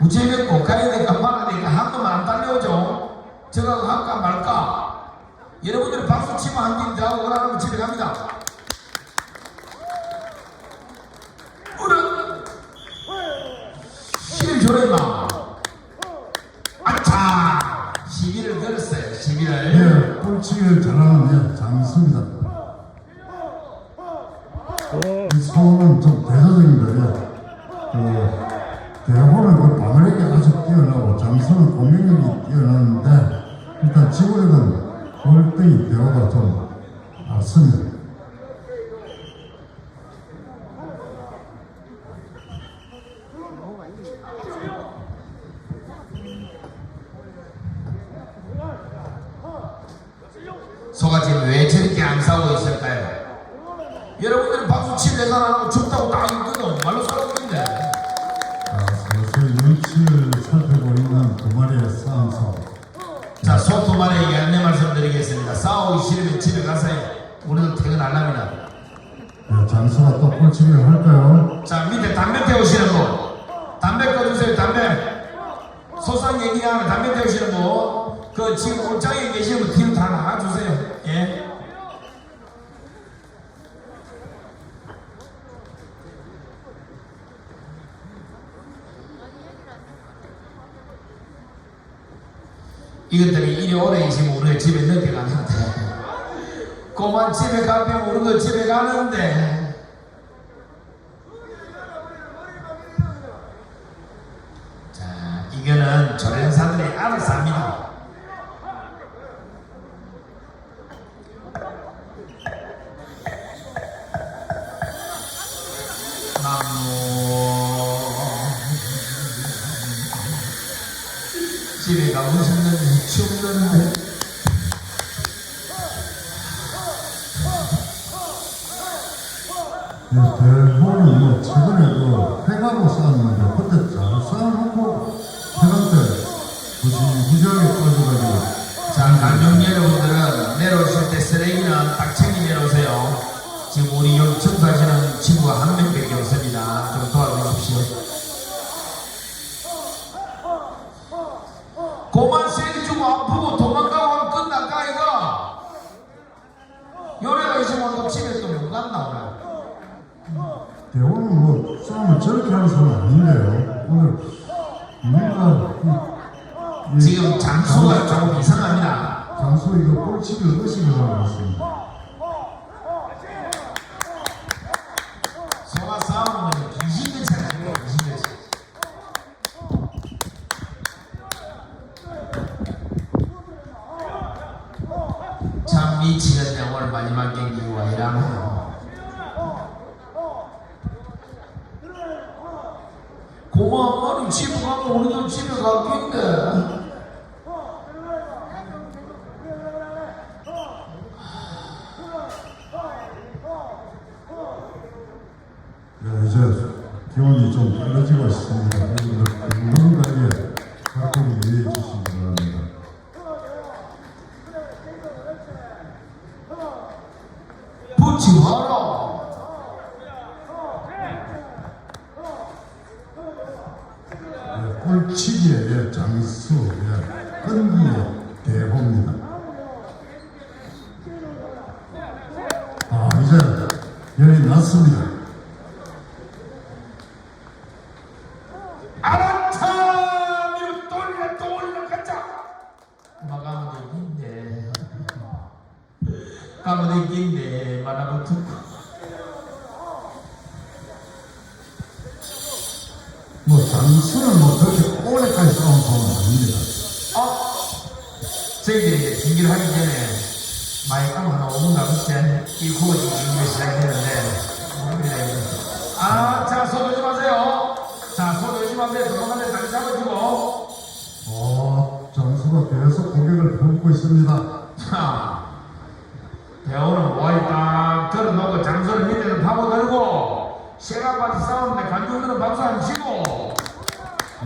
우체면 꼭 가야 되니까 말아야 되니까 한 번만 안 달려오죠. 저거 할까 말까. 여러분들이 박수 치면 한팀 자고 그러면 집에 갑니다. 실 줘라 임마. 아차 시비를 걸었어요. 시비를. 예, 꼴찌를 잘하는 예, 장수입니다. 월등히 대호가 좀 앞섭 꺼주세요, 담배. 소상 얘기하면 담배 태우시는 분. 그 지금 옷장에 계시는 분 뒤로 다 나가주세요. 예. 이것 때문에 이리 오래 있으면 우리가 집에 늦게 가는데. 그만 집에 가면 우리도 집에 가는데. 집에 가고 싶는데 춥는데 예, 대호는 뭐 최근에도 패가고 싸웠는 집에 또못 간다 오늘. 뭐 싸움을 저렇게 하는 사람 아닌데요 오늘 뭔가 이- 이 지금 장수가 장- 조금 이상합니다. 장수 이거 꼴찌를 의식을 하고 있습니다 소가 싸우면 귀신같이 하는 거예요 귀신같이. 참 미치겠네 오늘 마지막 경기고 와 이러네요 고마워 우리 집에 가면 우리도 집에 가겠네 열이 자손 조심하세요 도망가는 다리 잡아주고. 어, 장수가 계속 공격을 펴고 있습니다. 자 대호는 모아이 딱 들어놓고 장소를 밑에서 파고들고 쇠가까지 싸우는데 관중들은 박수 안 치고.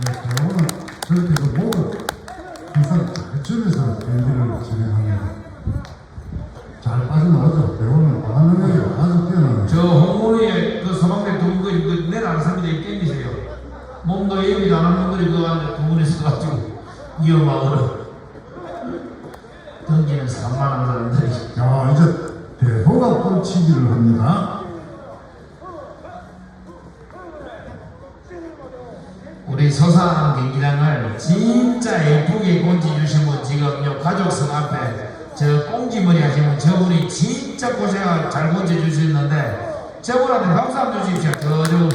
네, 대호는 저렇게 그 목을 항상 잘 줄여서 경기를 진행합니다 잘 빠져나가죠 대호는 방어 능력이 아주 뛰어나는 저 홍문의 그 서방대 두분 그 내려앉습니다 이 땡기세요 몸도 얘기도 안 하는 분들이 그 안에 두 분이 있어가지고 위험하거든. 던지는 산만한 사람들이 자, 이제 대호가 꼴치기를 합니다. 우리 서산 경기장을 진짜 예쁘게 꼰지 주신 분 지금 요 가족성 앞에 저 꽁지머리 분 저분이 진짜 고생 잘 꼰지 주셨는데 저분한테 박수 한번 주십시오. 저저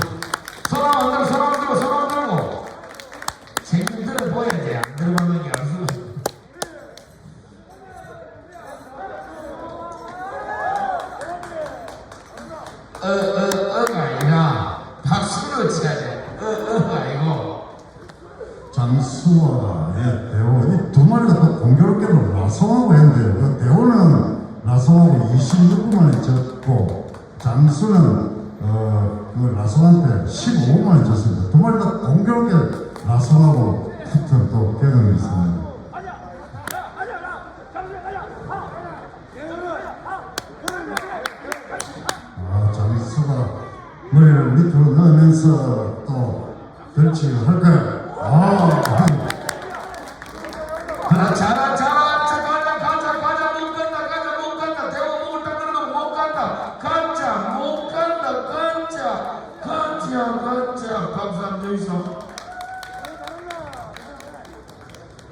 손안 들고 손안 들고 생들을 보여야지 안 들어가는 게 아니고 어어어가 아니라 박수를 쳐야 돼어어가 아니고 예, 대호 이두 마리가 또 공교롭게도 라성하고 했는데요. 그 대호는 라성하고 26분 만에 졌고 장수는 어, 그 라성한테 15분 만에 졌습니다. 두 마리 다 공교롭게 라성하고 붙은 또 경험이 있습니다. 아, 머리를 밑으로 넣으면서 또 덜치를 할까요? 아, 아, 가자 가자 박수 한번 주이소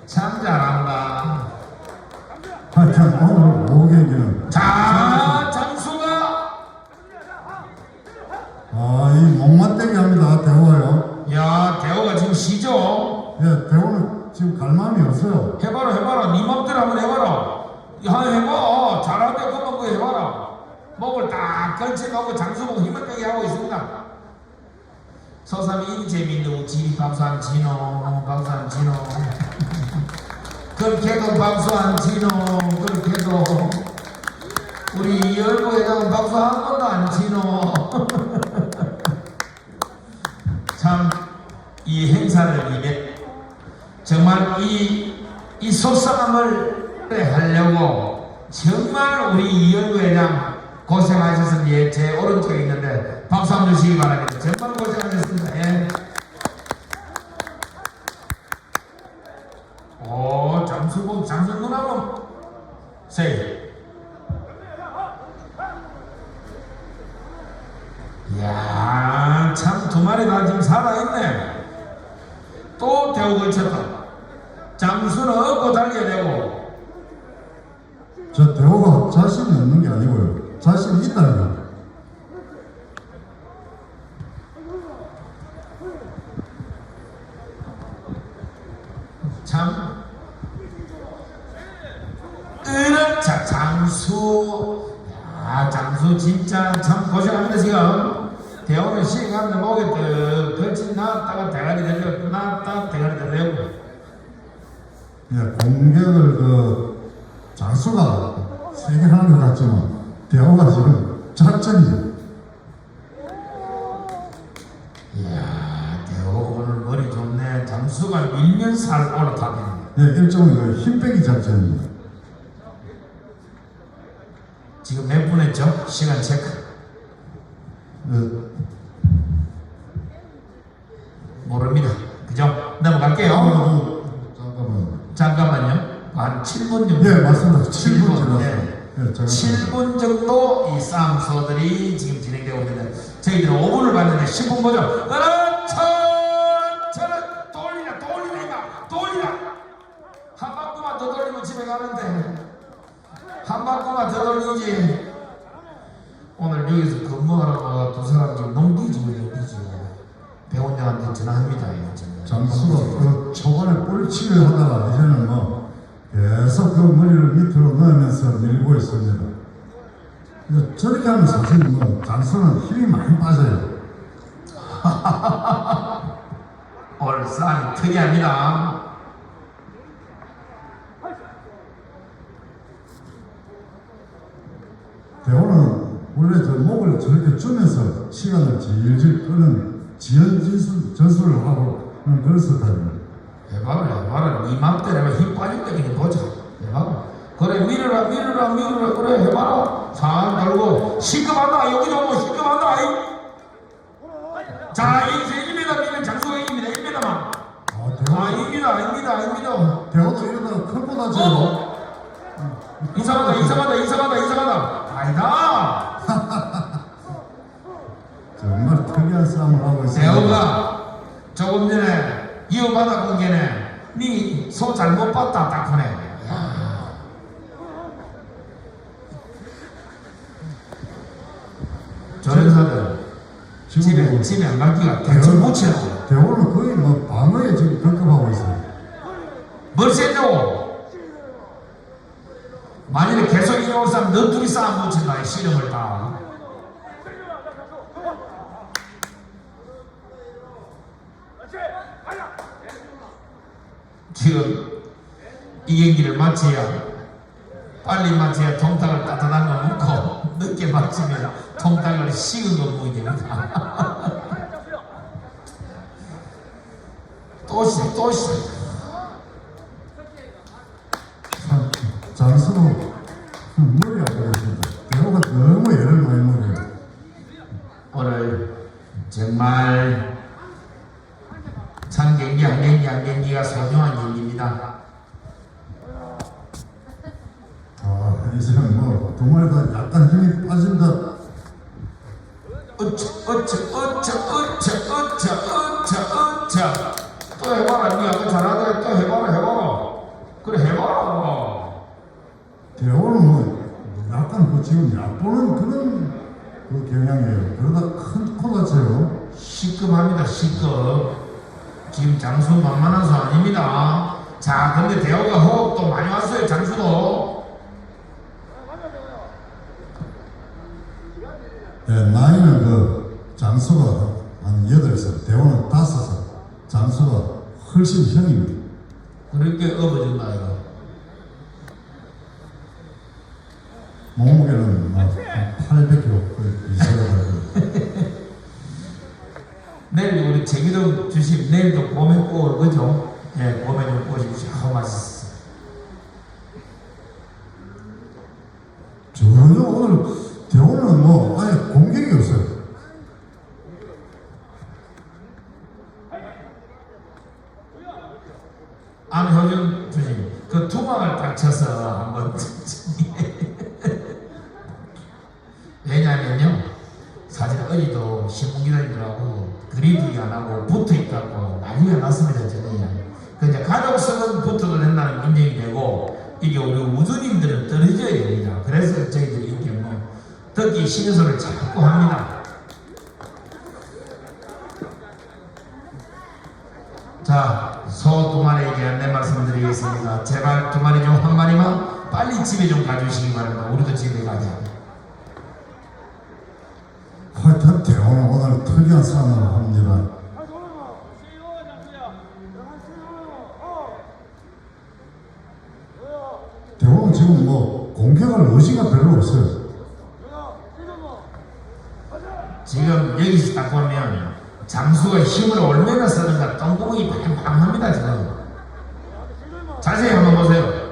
참 잘한다 하여튼 오늘 오후 경기는 자 장수가. 아, 이 목맞대기 합니다, 대호가요. 야 대호가 지금 시죠? 예, 대호는 지금 갈 마음이 없어요. 해봐라 해봐라. 네 맘대로 한번 해봐라. 야 해봐. 잘하는데 그만 그 해봐라. 목을 딱장수보고 힘을 빼게 하고 있습니다 서삼이 재밌는 우지 박수한 진호 박수한 진호 그렇게도 박수한 진호 그렇게도 우리 열보에다가 박수 한 번도 안 치노 참 이 행사를 위해 정말 이, 이 속상함을 하려고 정말 우리 이현구 회장 고생하셨습니다. 예, 제 오른쪽에 있는데 박수 한번 주시기 바랍니다. 정말 고생하셨습니다. 살아있네. 또 대우 걸쳤다. 장수는 얻고 달려야 되고, 저 대호가 자신이 없는 게 아니고요. 자신이 있다는 거. 참. 으르차, 장수. 야, 장수 진짜 참 고생합니다, 지금. 대우는 시간을 목에 뜨, 걸친 나왔다가 대가리 들려, 나왔다 대가리 들려고. 예, 공격을 그 장수가 세게 하는 것 같지만 대호가 지금 작전이죠. 이야, 대우 오늘 머리 좋네. 장수가 밀면 살 올라타네. 예, 일종의 그 힘빼기 작전입니다. 지금 몇 분 했죠? 시간 체크. 예, 모릅니다. 그죠? 넘어갈게요. 어, 잠깐만. 잠깐만요. 한 7분 정도. 예, 맞습니다. 7분 7분. 지났어요. 예. 예, 제가 7분 정도 이 싸움 소들이 지금 진행되고 있는데 저희들은 5분을 봤는데 10분 보죠. 저는 돌리라 돌리라 돌리라. 한 바퀴만 더 돌리면 집에 가는데 한 바퀴만 더 돌리지. 오늘 여기서 근무하러 두 사람 지금 농기지고 농기지고 배원장한테 전화합니다. 이거 지금. 장수가 그 초반에 꼴치를 하다가 이제는 뭐 계속 그 머리를 밑으로 넣으면서 밀고 있습니다. 저렇게 하면 사실 뭐 장수는 힘이 많이 빠져요. 싸움이 특이합니다. 대호는 그래서 목을 저렇게 주면서 시간을 질질 끄는 지연 진술, 전술을 하고 그런 스타일입니다. 대박이야. 말은 이맘때 내가 힘 빠질 때 그냥 보자. 대박. 그래, 밀어라, 밀어라, 밀어라. 그래, 해봐라. 상 달고. 시급한다. 여기서 시급한다. 자, 인생 1m 밀는 장소가 입니다 1m만. 아, 대박. 아, 입니다, 아닙니다, 아닙니다. 대호도 이러다 큰보다지 어? 이상하다, 이상하다, 이상하다, 이상하다. 아니다. 정말 특이한 싸움을 하고 있습니다. 대호가 조금 전에 이어받아 본 게네 니소 잘못 봤다 딱 하네 야. 조련사들 집에 집에 안 갈기가 대출 못 치라고 대원은 거의 뭐 방어에 지금 급급하고 있어요. 뭘 세냐고 만일에 계속 이어올 사람 너 둘이 싸움 못 친다 이 씨름을 다 지금 이 경기를 마쳐야 빨리 마쳐야 통닭을 따뜻한 거 먹고 늦게 마치면 통닭을 식은 거 먹어야 됩니다 또시 또시 참, 장수로 머 뭐, 지금 얕보는 그런 그 경향이에요. 그러다 큰 코 다쳐요. 시급합니다 시급 지금 장수 만만한 수 아닙니다 자 근데 대호가 호흡도 많이 왔어요 장수도 예, 나이는 그 장수가 한 여덟 살, 대호는 다섯 살, 장수가 훨씬 형입니다. 그렇게 업어준다 이거 몸무게는 막 800kg 이상을 내일 우리 제기도 주심 내일도 봄에 꼬올 거죠? 예, 봄에 좀. 아우 맛있어. 전혀 오늘 대호는 뭐 아예 공격이 없어요. 안효준 주심 그 투망을 딱 쳐서 한번 왜냐면요 사실 어디도 신문 기자님들하고 그리두기 안 하고 붙어 있다고 난리가 났습니다 저는. 그 이제 가족성은 붙어도 된다는 인정이 되고 이게 우리 우주님들은 떨어져야 됩니다. 그래서 저희들이 이렇게 뭐 듣기 싫은 합니다. 자, 소 두 마리에 대한 내 말씀드리겠습니다. 제발 두 마리 중 한 마리만 빨리 집에 좀 가주시기 바랍니다. 우리도 집에 가자. 하여튼 대호는 오늘 특이한 싸움을 합니다. 대호는 지금 뭐 공격할 의지가 별로 없어요. 지금 여기서 딱 보면 장수가 힘을 얼마나 쓰는가 똥구멍이 팡팡합니다 지금. 자세히 한번 보세요.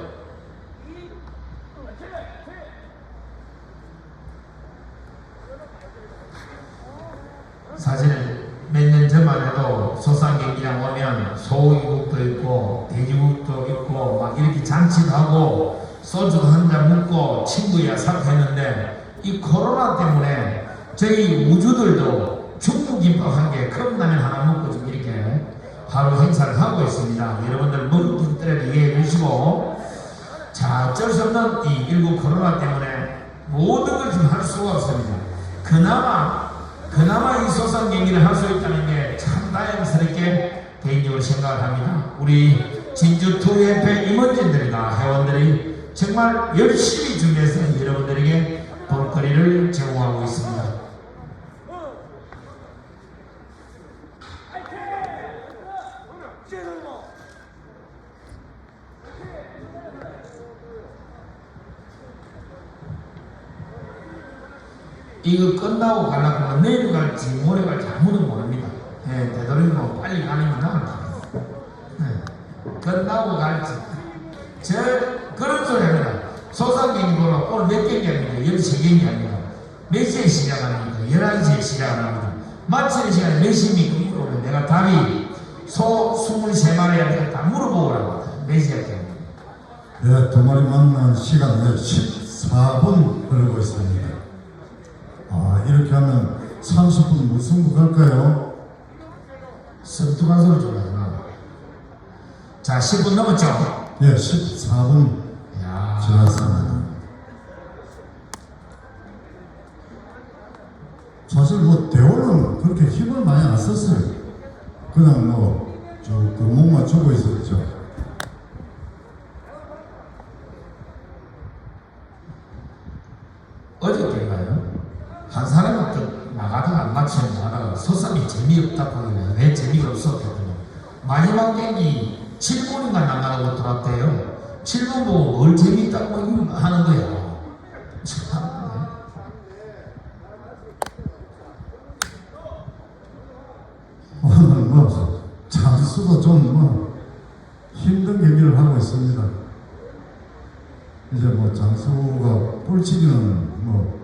사실 몇 년 전만 해도 소상 경기장 오면 소고기국도 있고 돼지국도 있고 막 이렇게 잔치도 하고 소주도 한 잔 먹고 친구야 사표했는데 이 코로나 때문에 저희 우주들도 김밥 한개 컵라면 하나 먹고 좀 이렇게 하루 행사를 하고 있습니다. 여러분들 먹을 것들에 이해해 주시고 자 어쩔 수 없는 이 일곱 코로나 때문에 모든 걸 지금 할 수가 없습니다. 그나마 그나마 이 소상 경기를 할 수 있다는 게 참 다행스럽게 개인적으로 생각을 합니다. 우리 진주 투협회 임원진들이나 회원들이 정말 열심히 준비해서 여러분들에게 볼거리를 제공하고 있습니다. 이거 끝나고 가려고 하면 내일 갈지 모레 갈지 아무도 모릅니다. 예, 되도록이면 빨리 가는 게 나을 예, 끝나고 갈지. 저 그런 소리 합니다. 소상경기보다 오늘 몇 경기 합니까? 13경기 합니다. 몇 시에 시작합니까? 11시에 시작합니다. 마치는 시간에 몇 시입니까? 물어보면 내가 답이 소 23마리한테 다 물어보라고 몇 시에 합니까? 예, 두 마리 만난 시간 네, 14분 흐르고 있습니다. 아, 이렇게 하면 30분 무승부 갈까요? 성투한 소리 좀 하지 마. 자, 10분 넘었죠? 예, 14분 야, 지났습니다. 사실 뭐 대호는 그렇게 힘을 많이 안 썼어요. 그냥 뭐 저 그 몸만 주고 있었죠. 어저께가요. 한 사람이 또 나가다가 안 맞추는 나가다가 소삼이 재미없다고 그러면 왜 재미가 없었거든요. 마지막 경기 7분인가 나가고 들어왔대요. 7분 보고 뭘 재미있다고 이거 하는. 참. 오늘 뭐 장수도 좀 뭐 힘든 경기를 하고 있습니다. 이제 뭐 장수가 뿔치기는 뭐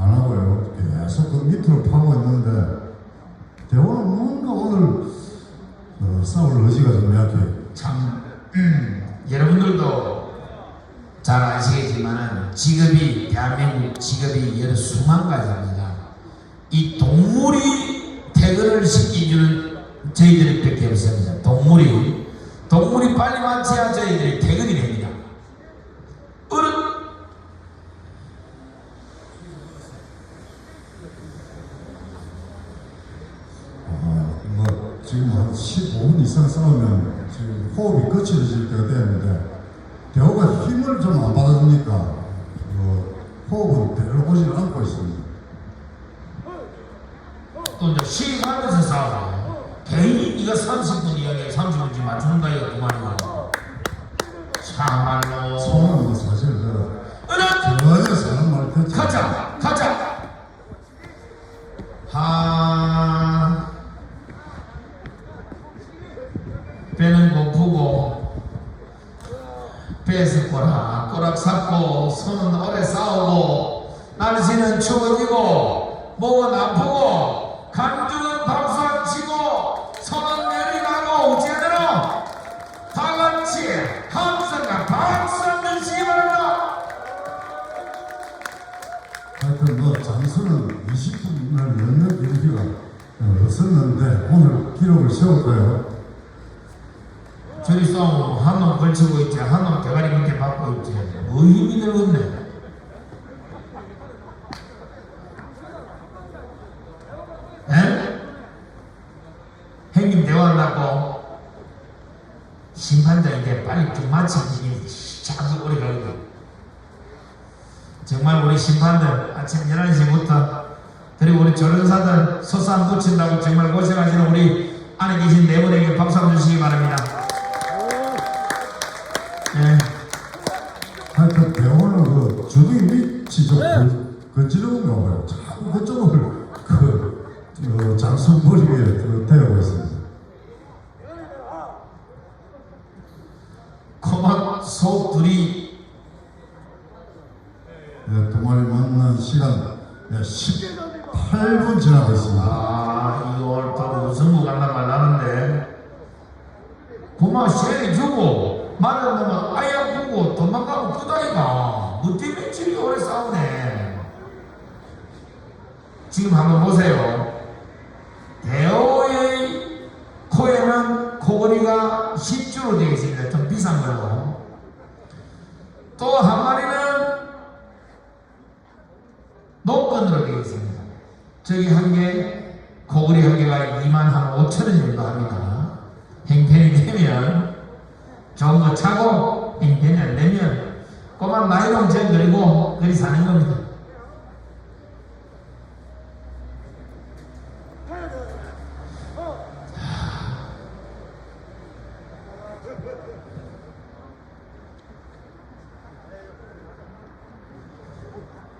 안 하고요. 계속 그 밑으로 파고 있는데 대호는 뭔가 오늘 어, 싸울 의지가 좀 약해요. 참, 음, 여러분들도 잘 아시겠지만 직업이 대한민국 직업이 여러 수만 가지입니다. 이 동물이 퇴근을 시키주는 저희들이 밖에 없습니다. 동물이 동물이 빨리 마쳐야 저희들이 퇴근이 됩니다. 어른 어, 뭐 지금 한 15분 이상 싸우면 지금 호흡이 거칠어질 때가 되는데 대호가 힘을 좀 안 받아주니까 어, 호흡은 별로 오질 않고 있습니다. 또 이제 쉬가면서 싸워요. 괜히 이거 30분 이야기 30분씩 맞춘다 이거 그만이고 참말로 없었는데 오늘 기록을? 저리 싸우고 한놈 걸치고 있지 한놈 대가리 밑에 받고 있지 뭐 힘이 들겠네 에? 형님 대화한다고 심판장인데 빨리 좀 마치기 자꾸 오래 걸리고 정말 우리 심판들 아침 11시부터 그리고 우리 조련사들 소산 붙인다고 정말 고생하시는 우리 안에 계신 네 분에게 박수 한번 주시기 바랍니다 예. 하여튼 대호는 그 주둥이 밑이 좀 건- 건지러운가 봐요. 자꾸 그쪽을 그 어, 장수 머리 위에 그 대고 있습니다. 코만 속 둘이 네, 두 마리 만난 시간 네, 18 고마 쉐리 주고 말을 놓으면 아예 보고 도망가고 끄다니까. 뭐 때문에 지리 오래 싸우네. 지금 한번 보세요 대호의 코에는 코걸이가 10주로 되어 있습니다 좀 비싼 걸로 또 한 마리는 노건으로 되어 있습니다. 저기 한 개, 고구리 한 개가 2만 한 5천 원 정도 합니다. 행편이 되면 좋은 거 차고 행편이 안 되면 꼬만 나이롱 전 그리 사는 겁니다.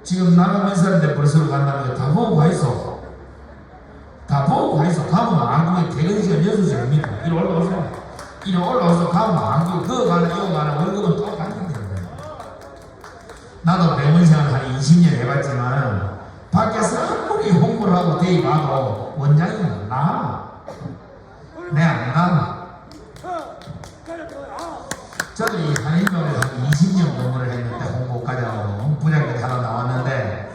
지금 나가면 사는데 벌써 간다는 거다 보고 가 있어. 다 보고 가 있어. 가면 안국에 퇴근 시간 6시입니다. 이리 올라오세요. 이리 올라와서 가면 안국에 그거 가나 이거 가나 월급은 해봤지만 밖에서 아무리 홍보를 하고 대입하고 원장이 나내안 저도 이 한인병에서 20년 근무를 했는데 홍보과장으로 부장까지 뭐 하러 나왔는데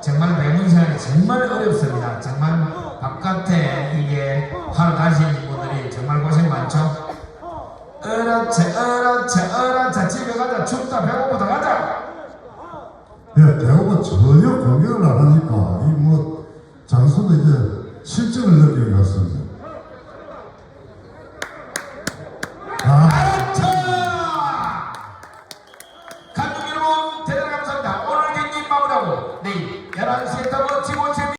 정말 배문생활이 정말 어렵습니다. 정말